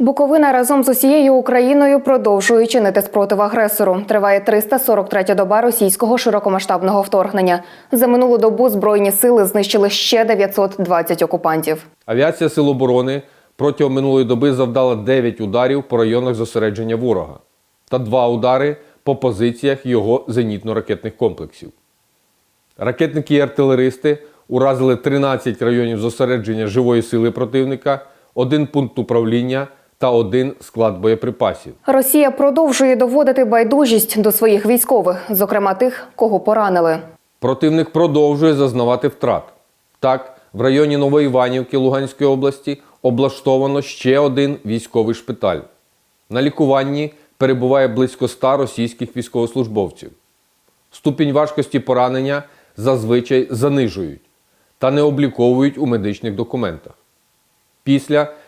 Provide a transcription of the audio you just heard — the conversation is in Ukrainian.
Буковина разом з усією Україною продовжує чинити спротив агресору. Триває 343-я доба російського широкомасштабного вторгнення. За минулу добу збройні сили знищили ще 920 окупантів. Авіація Сил оборони протягом минулої доби завдала 9 ударів по районах зосередження ворога та 2 удари по позиціях його зенітно-ракетних комплексів. Ракетники і артилеристи уразили 13 районів зосередження живої сили противника, один пункт управління та один склад боєприпасів. Росія продовжує доводити байдужість до своїх військових, зокрема тих, кого поранили. Противник продовжує зазнавати втрат. Так, в районі Новоіванівки Луганської області облаштовано ще один військовий шпиталь. На лікуванні перебуває близько ста російських військовослужбовців. Ступінь важкості поранення зазвичай занижують та не обліковують у медичних документах. Після